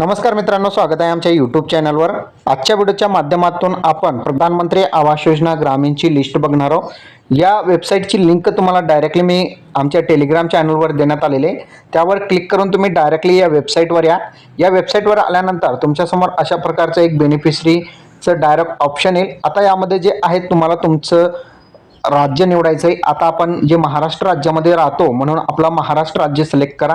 नमस्कार मित्रांनो स्वागत आहे आमच्या यूट्यूब चॅनलवर आजच्या व्हिडिओच्या माध्यमातून आपण प्रधानमंत्री आवास योजना ग्रामीणची लिस्ट बघणार आहोत. या वेबसाईटची लिंक तुम्हाला डायरेक्टली मी आमच्या टेलिग्राम चॅनलवर देण्यात आलेले त्यावर क्लिक करून तुम्ही डायरेक्टली या वेबसाईटवर या. या वेबसाईटवर आल्यानंतर तुमच्यासमोर अशा प्रकारचं एक बेनिफिशरीचं डायरेक्ट ऑप्शन येईल. आता यामध्ये जे आहे तुम्हाला तुमचं राज्य निवडायचं आहे आता आपण जे महाराष्ट्र राज्यामध्ये राहतो म्हणून आपला महाराष्ट्र राज्य सिलेक्ट करा.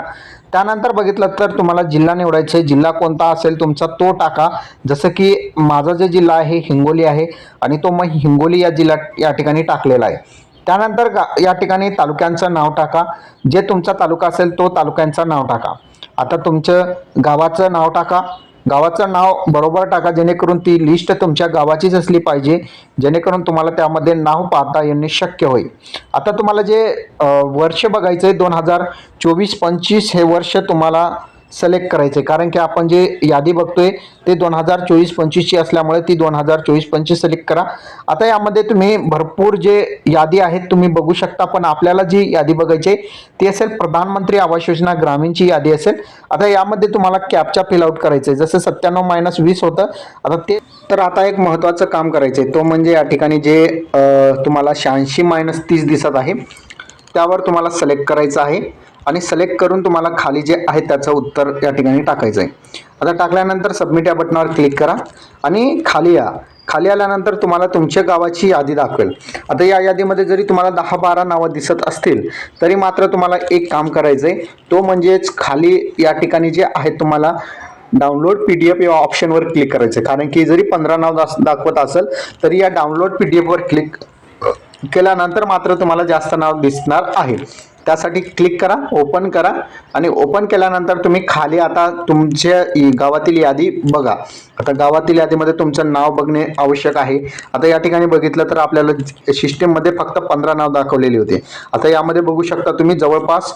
त्यानंतर बघितलं तर तुम्हाला जिल्हा निवडायचा आहे जिल्हा कोणता असेल तुमचा तो टाका. जसं की माझा जे जिल्हा आहे हिंगोली आहे आणि तो मग हिंगोली या जिल्हा या ठिकाणी टाकलेला आहे. त्यानंतर गा या ठिकाणी तालुक्यांचं नाव टाका. जे तुमचा तालुका असेल तो तालुक्यांचं नाव टाका. आता तुमचं गावाचं नाव टाका. गावाचं नाव बरोबर टाका जेणेकरून ती लिस्ट तुमच्या गावाचीच असली पाहिजे. जेणेकरून तुम्हाला त्यामध्ये नाव पाहता येणे शक्य होईल. आता तुम्हाला जे वर्ष बघायचं आहे दोन हजार चोवीस पंचवीस हे वर्ष तुम्हाला सिलेक्ट करायचं. आहे कारण की आपण जे यादी बघतोय ते दोन हजार चोवीस पंचवीसची असल्यामुळे ती दोन हजार चोवीस पंचवीस सिलेक्ट करा. आता यामध्ये तुम्ही भरपूर जे यादी आहेत तुम्ही बघू शकता. पण आपल्याला जी यादी बघायची आहे ती असेल प्रधानमंत्री आवास योजना ग्रामीणची यादी असेल. आता यामध्ये तुम्हाला कॅपचा फिलआउट करायचं आहे जसं सत्त्याण्णव मायनस वीस होतं आता ते तर आता एक महत्त्वाचं काम करायचं आहे तो म्हणजे या ठिकाणी जे तुम्हाला शहाऐंशी मायनस तीस दिसत आहे त्यावर तुम्हाला सिलेक्ट करायचं आहे. आणि सिलेक्ट करून तुम्हाला खाली जे आहे त्याचं उत्तर या ठिकाणी टाकायचं आहे. आता टाकल्यानंतर सबमिट या बटनावर क्लिक करा आणि खाली या. खाली आल्यानंतर तुम्हाला तुमच्या गावाची यादी दाखवेल. आता या यादीमध्ये जरी तुम्हाला दहा बारा नावं दिसत असतील तरी मात्र तुम्हाला एक काम करायचं आहे तो म्हणजेच खाली या ठिकाणी जे आहे तुम्हाला डाउनलोड पी डी एफ या ऑप्शनवर क्लिक करायचं आहे. कारण की जरी पंधरा नाव दास- दाखवत असेल तरी या डाउनलोड पी डी एफवर क्लिक केल्यानंतर मात्र तुम्हाला जास्त नाव दिसणार आहे. त्यासाठी क्लिक करा ओपन करा आणि ओपन केल्यानंतर तुम्ही खाली आता तुमच्या गावातील यादी बघा. आता गावातील यादीमध्ये तुमचं नाव बघणे आवश्यक आहे. आता या ठिकाणी बघितलं तर आपल्याला सिस्टीममध्ये फक्त पंधरा नाव दाखवलेली होते. आता यामध्ये बघू शकता तुम्ही जवळपास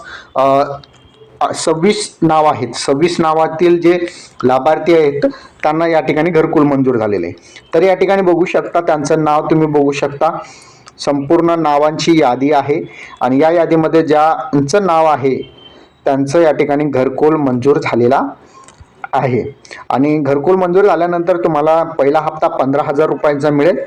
सव्वीस नाव आहेत. सव्वीस नावातील जे लाभार्थी आहेत त्यांना या ठिकाणी घरकुल मंजूर झालेले आहे. तर या ठिकाणी बघू शकता त्यांचं नाव तुम्ही बघू शकता. संपूर्ण नावांची यादी आहे. आणि या यादीमध्ये ज्यांचं नाव आहे त्यांचं या ठिकाणी घरकुल मंजूर झालेला आहे. आणि घरकुल मंजूर झाल्यानंतर तुम्हाला पहिला हप्ता पंधरा हजार रुपयांचा मिळेल.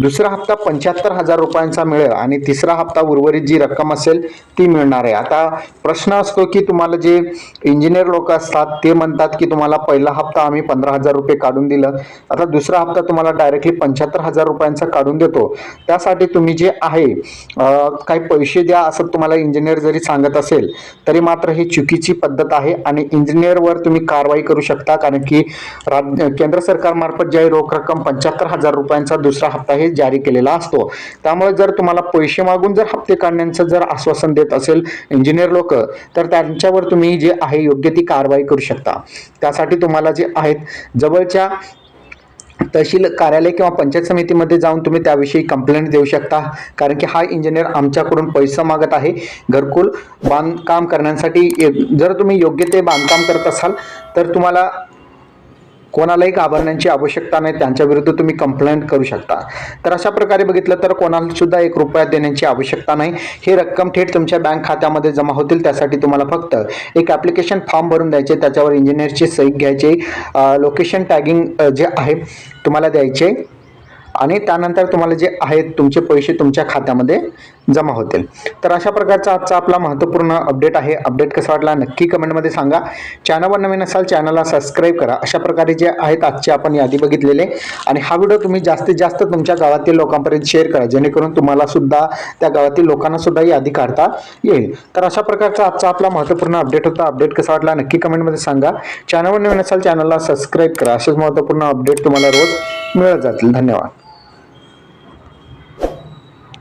दुसरा हप्ता पंच्याहत्तर हजार रुपयांचा मिळेल आणि तिसरा हप्ता उर्वरित जी रक्कम असेल ती मिळणार आहे. आता प्रश्न असतो की तुम्हाला जे इंजिनियर लोक असतात ते म्हणतात की तुम्हाला पहिला हप्ता आम्ही पंधरा हजार रुपये काढून दिलं. आता दुसरा हप्ता तुम्हाला डायरेक्टली पंच्याहत्तर हजार रुपयांचा काढून देतो. त्यासाठी तुम्ही जे आहे काही पैसे द्या असं तुम्हाला इंजिनियर जरी सांगत असेल तरी मात्र ही चुकीची पद्धत आहे आणि इंजिनियरवर तुम्ही कारवाई करू शकता. कारण की राज्य केंद्र सरकारमार्फत जी आहे रोख रक्कम पंच्याहत्तर हजार रुपयांचा दुसरा हप्ता हे जारी केलेला असतो. त्यामुळे जर तुम्हाला पैसे मागून जर हप्ते काढण्याचं जर आश्वासन देत असेल इंजिनियर लोक तर त्यांच्यावर तुम्ही जे आहे योग्य ती कारवाई करू शकता. त्यासाठी तुम्हाला जे आहेत जवळच्या तहसील कार्यालय किंवा पंचायत समितीमध्ये जाऊन तुम्ही त्याविषयी कंप्लेंट देऊ शकता. कारण की हा इंजिनियर आमच्याकडून पैसा मागत आहे. घरकुल बांधकाम करण्यासाठी जर तुम्ही योग्य ते बांधकाम करत असाल तर तुम्हाला कोणालाही घाबरण्याची आवश्यकता नाही त्यांच्या विरुद्ध तुम्ही कंप्लेंट करू शकता. तर अशा प्रकारे बघितलं तर कोणाला सुद्धा एक रुपया देण्याची आवश्यकता नाही. ही रक्कम थेट तुमच्या बँक खात्यामध्ये जमा होतील त्यासाठी तुम्हाला फक्त एक ॲप्लिकेशन फॉर्म भरून द्यायचे त्याच्यावर इंजिनियरची सही घ्यायची लोकेशन टॅगिंग जे आहे तुम्हाला द्यायचे. आणि त्यानंतर तुम्हाला जे आहेत तुमचे पैसे तुमच्या खात्यामध्ये जमा होतील. तर अशा प्रकारचा आजचा आपला महत्त्वपूर्ण अपडेट आहे. अपडेट कसा वाटला नक्की कमेंटमध्ये सांगा. चॅनलवर नवीन असाल चॅनलला सबस्क्राईब करा. अशा प्रकारे जे आहेत आजची आपण यादी बघितलेले. आणि हा व्हिडिओ तुम्ही जास्तीत जास्त तुमच्या गावातील लोकांपर्यंत शेअर करा. जेणेकरून तुम्हाला सुद्धा त्या गावातील लोकांना सुद्धा यादी काढता येईल. तर अशा प्रकारचा आजचा आपला महत्त्वपूर्ण अपडेट होता. अपडेट कसा वाटला नक्की कमेंटमध्ये सांगा. चॅनलवर नवीन असाल चॅनलला सबस्क्राईब करा. असेच महत्त्वपूर्ण अपडेट तुम्हाला रोज मिळत जातील. धन्यवाद.